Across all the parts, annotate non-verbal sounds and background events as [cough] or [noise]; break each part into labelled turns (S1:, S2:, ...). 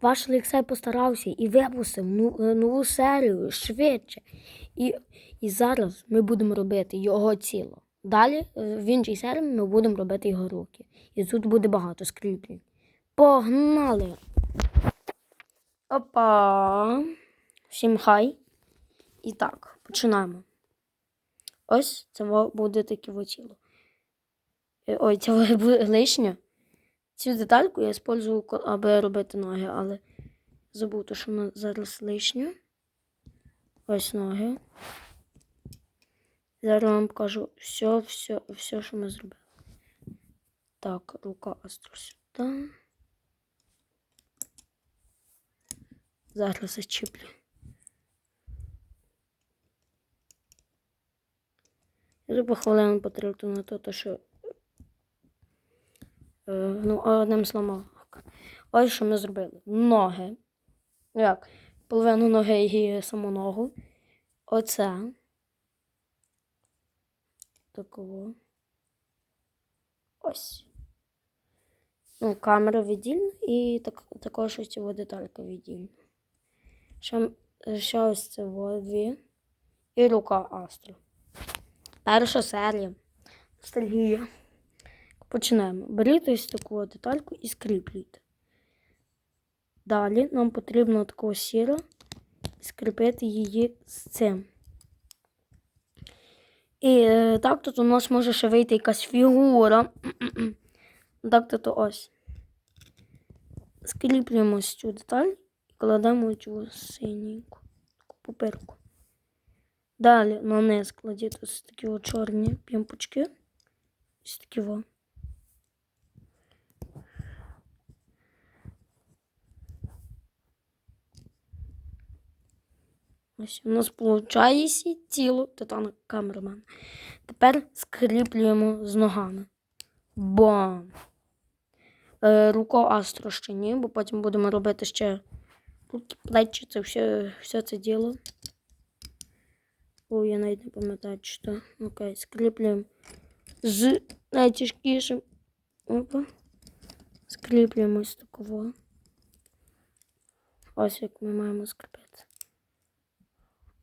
S1: ваш Олексій постарався і випустив ну- е, нову серію швидше. І, і зараз ми будемо робити його тіло. Далі е, в іншій серії ми будемо робити його руки. І тут буде багато скріплень. Погнали! Опа! Всім хай! І так, починаємо. Ось це буде таке тіло. Е, Ой, це буде [laughs] лишнє. Цю детальку я использую, аби робити ноги, але забув, то, що вона зараз лишня. Ось ноги. Зараз вам покажу все, все, все, що ми зробили. Так, рука астро сюди. Зараз зачіплю. Я вже похвилину потратив на те, що ну, одним словом. Ось що ми зробили. Ноги. Як? Половину ноги і саму ногу. Оце. Такого. Ось. Ну, камера віддільна і так, також ось цього деталька віддільна. Ще, ще ось це дві. І рука Астра. Перша серія. Ностальгія. Починаємо. Беріть ось таку детальку і скріплюйте. Далі нам потрібно такого сіра скріпити її з цим. І е, так тут у нас може ще вийти якась фігура. [clears throat] так тут ось. Скріплюємо цю деталь і кладемо цю синеньку пупирку. Далі на низ кладіть ось такі чорні пімпочки. Ось такі во. Ось у нас виходить тіло титана камерамен. Тепер скріплюємо з ногами. Бам! Е, руко астро ще ні, бо потім будемо робити ще руки, плечі, це все, все це діло. О, я навіть не пам'ятаю, що. Окей, скріплюємо з найтяжкішим. Опа. Скріплюємо з такого. Ось як ми маємо скріпити.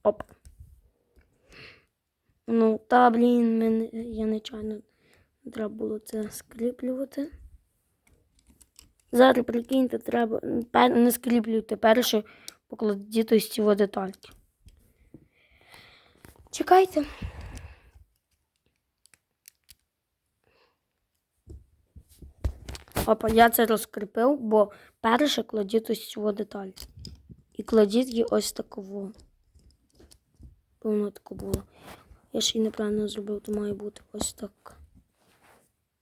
S1: Оп. Ну, та, блін, мене, я нечайно треба було це скріплювати. Зараз прикиньте, треба пер, не скріплюйте перше, покладіть ось ці детальки. Чекайте. Опа, я це розкріпив, бо перше кладіть ось цю деталь. І кладіть її ось таково. Бо Воно тако було. Я ще й неправильно зробив, то має бути ось так.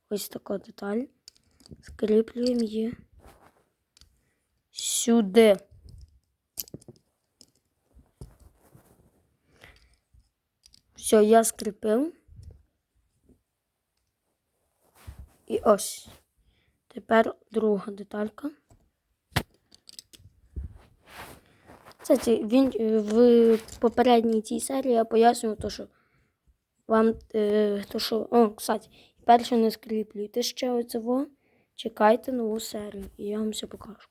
S1: Ось така деталь. Скріплюємо її сюди. Все, я скріпив. І ось. Тепер друга деталька. Кстати, він е, в попередній цій серії я пояснював, то, що вам е, то, що. О, кстати, перше не скріплюйте ще оцього. Чекайте нову серію, і я вам все покажу.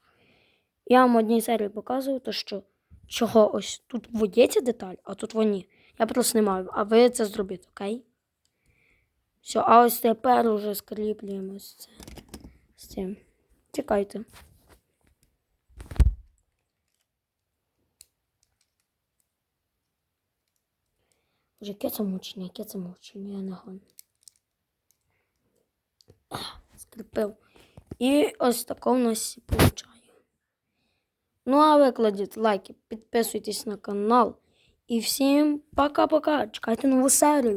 S1: Я вам одній серії показував, то, що чого ось тут вводиться деталь, а тут вони. Я просто не маю, а ви це зробіть, окей? Все, а ось тепер уже скріплюємо це з цим. Чекайте. Вже яке це мучення, яке це мучення, я не гон. Скріпив. І ось тако в нас виходить. Ну, а ви кладіть лайки, підписуйтесь на канал. І всім пока-пока. Чекайте нову серію.